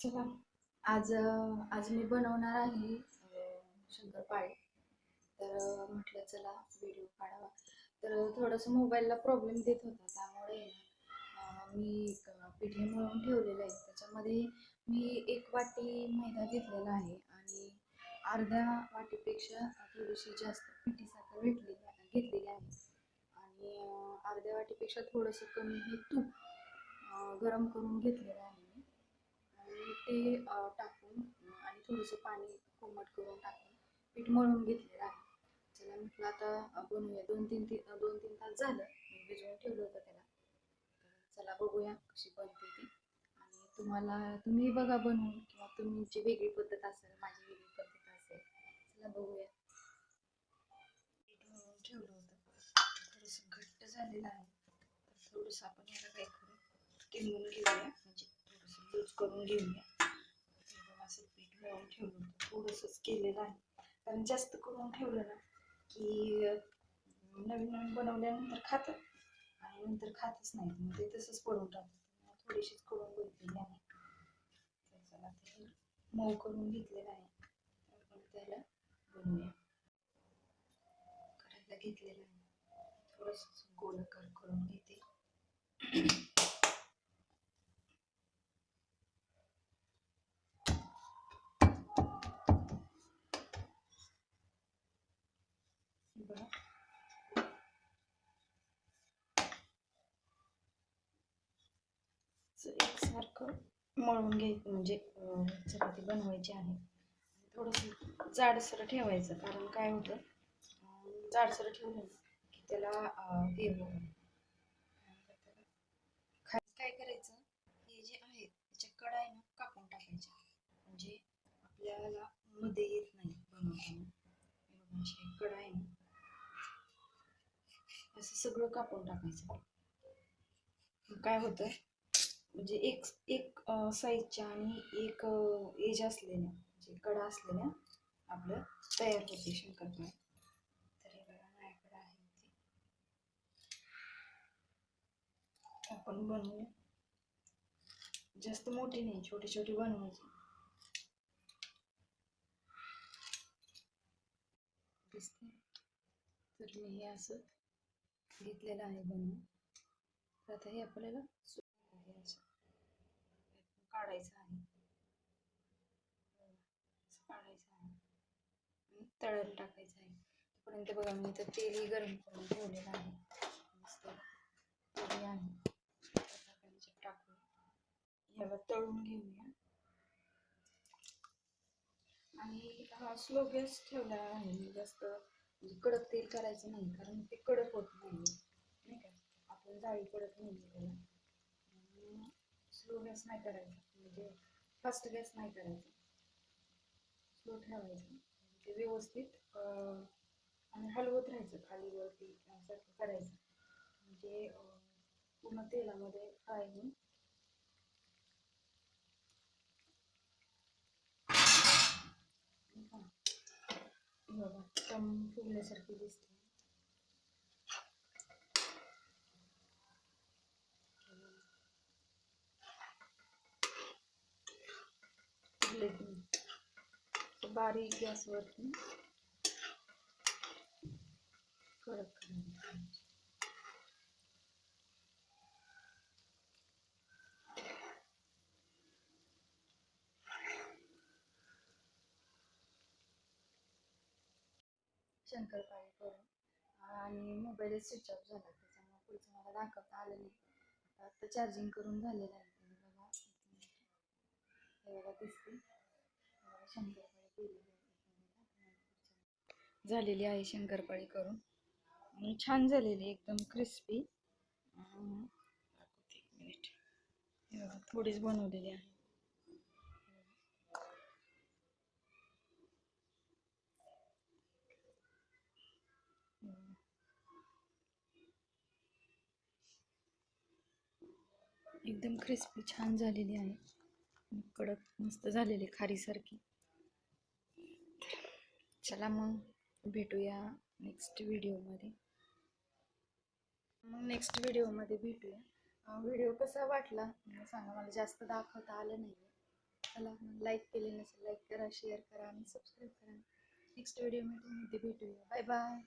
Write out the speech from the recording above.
चला. आज आज मी बनवणार आहे शंकरपाळे. तर म्हटलं चला व्हिडिओ काढावा. तर थोडंसं मोबाईलला प्रॉब्लेम देत होता त्यामुळे मी एक पिठे मळून ठेवलेलं आहे. त्याच्यामध्ये मी एक वाटी मैदा घेतलेला आहे आणि अर्ध्या वाटीपेक्षा थोडीशी जास्त पिठी साखर भेटलेली घेतलेली आहे. आणि अर्ध्या वाटीपेक्षा थोडंसं कमी हे तूप गरम करून घेतलेलं आहे. ते टाकून आणि थोडंसं पाणी कोमट करून टाकून पीठ मळून घेतलेलं आहे. चला म्हटलं आता बनवूया. दोन तीन ती दोन तीन तास झालं. मी भिजवून ठेवलं होतं त्याला. चला बघूया कशी बनते ती. आणि तुम्हाला तुम्ही बघा बनवून किंवा तुमची वेगळी पद्धत असेल माझी वेगळी पद्धत असेल चला बघूया. पीठ मळून ठेवलं होतं. थोडंसं घट्ट झालेलं आहे. तर थोडंसं आपण याला काय करू? टिंबून घेऊया. म्हणजे थोडंसं लूज करून घेऊया. असं ठेवलं होतं. थोडंसंच केलेलं आहे. कारण जास्त करून ठेवलं ना की नवीन नवीन बनवल्यानंतर खातात आणि नंतर खातच नाहीत मग ते तसंच पडून टाकतात थोडीशीच करून घेतलेली आहे. त्याला ते मऊ करून घेतलेलं आहे. आपण त्याला बनवूया. करायला घेतलेलं आहे. थोडंसं गोलाकार करून घेते. बघा एकसारखं मळून घ्यायचं म्हणजे चपाती बनवायची आहे. थोडंसं जाडसर ठेवायचं कारण काय होतं जाडसर ठेवलं की त्याला हे काय करायचं हे जे आहे त्याच्या कडा आहे ना कापून टाकायच्या म्हणजे आपल्याला मध्ये येत नाही बनवताना. अशी कडा आहे. ना असं सगळं कापून टाकायचं. काय होतं म्हणजे एक एक साईजच्या आणि एक एज असलेल्या म्हणजे कडा असलेल्या आपलं तयार होते शंकरपाळे. तर हे बघा माझ्याकडे आहे ते. आपण बनवूया. जास्त मोठी नाही छोटी छोटी बनवायची. दिसते तर मी हे असं घेतलेलं आहे बनवून. तर आता हे आपल्याला काढायचं आहे. काढायचं आहे. आणि तळायला टाकायचं आहे. तोपर्यंत बघा मी तर तेलही गरम करून ठेवलेलं आहे. तेल आहे. टाकून याला तळून घेऊया. आणि हा स्लो गॅस ठेवला आहे. मी जास्त म्हणजे कडक तेल करायचं नाही कारण ते कडक होत नाही. नाही का? आपण जाळी पडत नाही त्याला. स्लो गॅस नाही करायचा. म्हणजे फास्ट गॅस नाही करायचा. स्लो ठेवायचं. ते व्यवस्थित आणि हलवत राहायचं खाली वरती सारखं करायचं. म्हणजे पूर्ण तेलामध्ये फ्राय होऊन हे बघा टम फुगल्यासारखी दिसते. फुगले की नाही. बारीक गॅसवरती. कडक शंकरपाळी करून आणि मोबाईल स्विच ऑफ झाला. त्याच्यामुळे पुढचं मला दाखवता आलं नाही. आता आता चार्जिंग करून झालेलं आहे. बघा हे बघा दिसते शंकरपाळी केलेली झालेली आहे शंकरपाळी करून. आणि छान झालेली एकदम क्रिस्पी एक मिनिट. थोडीच बनवलेली आहे. एकदम क्रिस्पी छान झालेली आहे. कडक मस्त झालेली खारीसारखी. चला मग भेटूया नेक्स्ट व्हिडिओमध्ये मग नेक्स्ट व्हिडिओमध्ये भेटूया. व्हिडिओ कसा वाटला? सांगा मला जास्त दाखवता आलं नाही चला लाईक केले नसेल लाईक करा शेअर करा आणि सबस्क्राईब करा. नेक्स्ट व्हिडिओमध्ये भेटूया. Bye bye